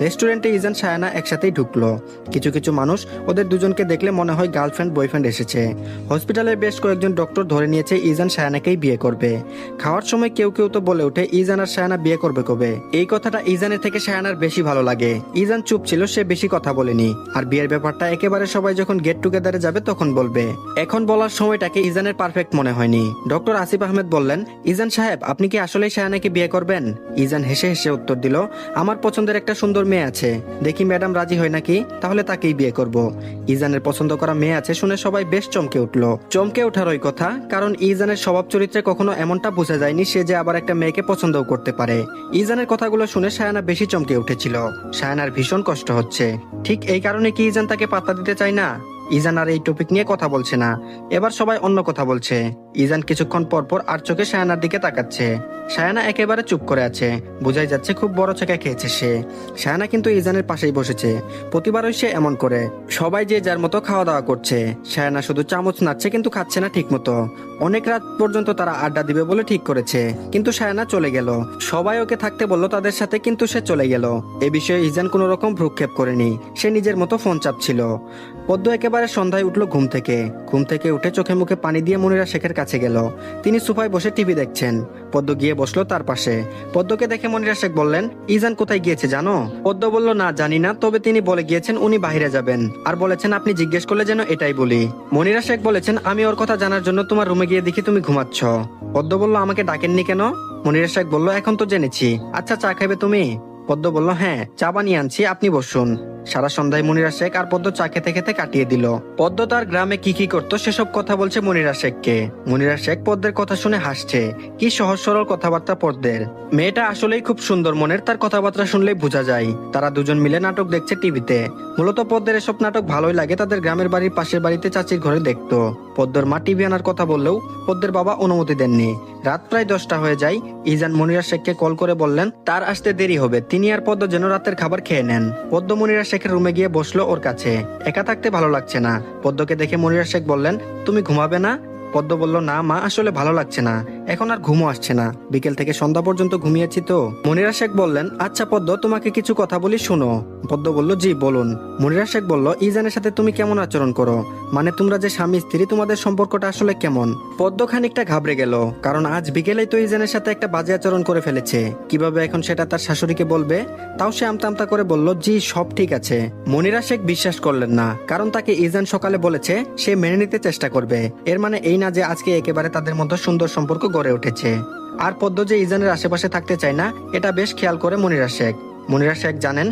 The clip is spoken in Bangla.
রেস্টুরেন্টে ইজান সায়ানা একসাথেই ঢুকলো। কিছু কিছু মানুষ ওদের দুজনকে দেখলে মনে হয় গার্লফ্রেন্ড, বয়ফ্রেন্ড এসেছে। হসপিটালের বেশ কয়েকজন ডক্টর ধরে নিয়েছে ইজান সায়ানাকেই বিয়ে করবে। খাওয়ার সময় কেউ কেউ তো বলে ওঠে, ইজান আর সায়ানা বিয়ে করবে কবে? এই কথাটা ইজানের থেকে সায়ানার বেশি ভালো লাগে। ইজান চুপ ছিল, সে বেশি কথা বলেনি। আর বিয়ের ব্যাপারটা একেবারে সবাই যখন গেট টুগেদারে যাবে তখন বলবে। এখন বলার সময়টাকে ইজানের পারফেক্ট মনে হয়নি। ডক্টর আসিফ আহমেদ বললেন, ইজান সাহেব, আপনি কি আসলেই সায়ানাকে বিয়ে করবেন? ইজান হেসে হেসে উত্তর দিল, আমার পছন্দের একটা সুন্দর মেয়ে আছে। দেখি ম্যাডাম রাজি হয় নাকি? তাহলে তাকেই বিয়ে করব। ইজানের পছন্দ করা মেয়ে আছে শুনে সবাই বেশ চমকে উঠল। চমকে ওঠার ওই কথা, কারণ ইজানের স্বভাব চরিত্রে কখনো এমনটা বোঝা যায়নি সে যে আবার একটা মেয়েকে পছন্দও করতে পারে। ইজানের কথাগুলো শুনে সায়ানা বেশি চমকে উঠেছিল। সায়ানার ভীষণ কষ্ট হচ্ছে। ঠিক এই কারণে কি ইজান তাকে পাত্তা দিতে চায় না? ইজান আর এই টপিক নিয়ে কথা বলছে না। এবার সবাই অন্য কথা বলছে। ইজান কিছুক্ষণ পর পর আর চোখে সায়ানার দিকে তাকাচ্ছে। সায়ানা একেবারে চুপ করে আছে। বোঝাই যাচ্ছে খুব বড় চেকা খেয়েছে সে। সায়ানা কিন্তু ইজানের পাশেই বসেছে। প্রতিবারই সে এমন করে। সবাই যে যার মতো খাওয়া দাওয়া করছে। সায়ানা শুধু চামচ নাচ্ছে কিন্তু খাচ্ছে না ঠিক মতো অনেক রাত পর্যন্ত তারা আড্ডা দিবে বলে ঠিক করেছে। কিন্তু সায়ানা চলে গেল। সবাই ওকে থাকতে বলল তাদের সাথে কিন্তু সে চলে গেল। এ বিষয়ে ইজান কোনো রকম ভ্রুক্ষেপ করেনি। সে নিজের মতো ফোন চাপছিল। পদ্ম একেবারে সন্ধ্যায় উঠল ঘুম থেকে। ঘুম থেকে উঠে চোখে মুখে পানি দিয়ে মনিরা শেখের কাছে গেল। তিনি সোফায় বসে টিভি দেখছেন। পদ্ম গিয়ে বসল তার পাশে। পদ্মকে দেখে মনিরা শেখ বললেন, ইজান কোথায় গিয়েছে জানো? পদ্ম বলল, না, জানি না, তবে তিনি বলে গিয়েছেন উনি বাইরে যাবেন। আর বলেছেন আপনি জিজ্ঞেস করলে যেন এটাই বলি। মনিরা শেখ বলেছেন, আমি ওর কথা জানার জন্য তোমার রুমে গিয়ে দেখি তুমি ঘুমাচ্ছ। পদ্ম বলল, আমাকে ডাকেননি কেন? মনিরা শেখ বলল, এখন তো জেনেছি। আচ্ছা চা খাবে তুমি? পদ্ম বলল হ্যাঁ চা বানিয়ে আনছি, আপনি বসুন। সারা সন্ধ্যায় মনিরা শেখ আর পদ্ম চা খেতে খেতে কাটিয়ে দিল। পদ্ম তার গ্রামে কি কি করতো সেসব কথা বলছে মনিরা শেখকে। মনিরা শেখ পদ্মের কথা শুনে হাসছে। কি সহজ সরল কথাবার্তা পদ্মের। মেয়েটা আসলেই খুব সুন্দর মনের, তার কথাবার্তা শুনলেই বোঝা যায়। তারা দুজন মিলে নাটক দেখছে টিভিতে। মূলত পদ্মের এসব নাটক ভালোই লাগে, তাদের গ্রামের বাড়ির পাশের বাড়িতে চাচির ঘরে দেখতো। পদ্মর মা টিভি আনার কথা বললেও পদ্মের বাবা অনুমতি দেননি। রাত প্রায় দশটা হয়ে যায়। ইজান মনিরা শেখকে কল করে বললেন, তার আসতে দেরি হবে। তিনি আর পদ্ম যেন রাতের খাবার খেয়ে নেন। পদ্ম মনিরা শেখের রুমে গিয়ে বসল ওর কাছে। একা থাকতে ভালো লাগছে না। পদ্মকে দেখে মনিরা শেখ বললেন, তুমি ঘুমাবে না? পদ্ম বলল, না মা, আসলে ভালো লাগছে না। এখন আর ঘুমও আসছে না। বিকেল থেকে সন্ধ্যা পর্যন্ত ঘুমিয়েছি তো। মনিরা শেখ বললেন আচ্ছা পদ্ম, তোমাকে কিছু কথা বলি, শোনো। পদ্ম বলল, জি, বলুন। মনিরা শেখ বলল, ইজানের সাথে তুমি কেমন আচরণ করো? মানে তোমরা যে স্বামী, স্ত্রী, তোমাদের সম্পর্কটা আসলে কেমন? পদ্ম খানিকটা ঘাবড়ে গেল, কারণ আজ বিকেলেই তো ইজানের সাথে একটা বাজে আচরণ করে ফেলেছে। কীভাবে এখন সেটা তার শাশুড়িকে বলবে? তাও সে আমতা আমতা করে বলল, জি, সব ঠিক আছে। মনিরা শেখ বিশ্বাস করলেন না, কারণ তাকে ইজান সকালে বলেছে, সে মেনে নিতে চেষ্টা করবে। এর মানে এই না যে আজকে একেবারে তাদের মধ্যে সুন্দর সম্পর্ক গড়ে উঠেছে। আর পদ্ম যে ইজানের আশেপাশে থাকতে চায় না, এটা বেশ খেয়াল করে মনিরা শেখ। মনিরা শেখ জানেন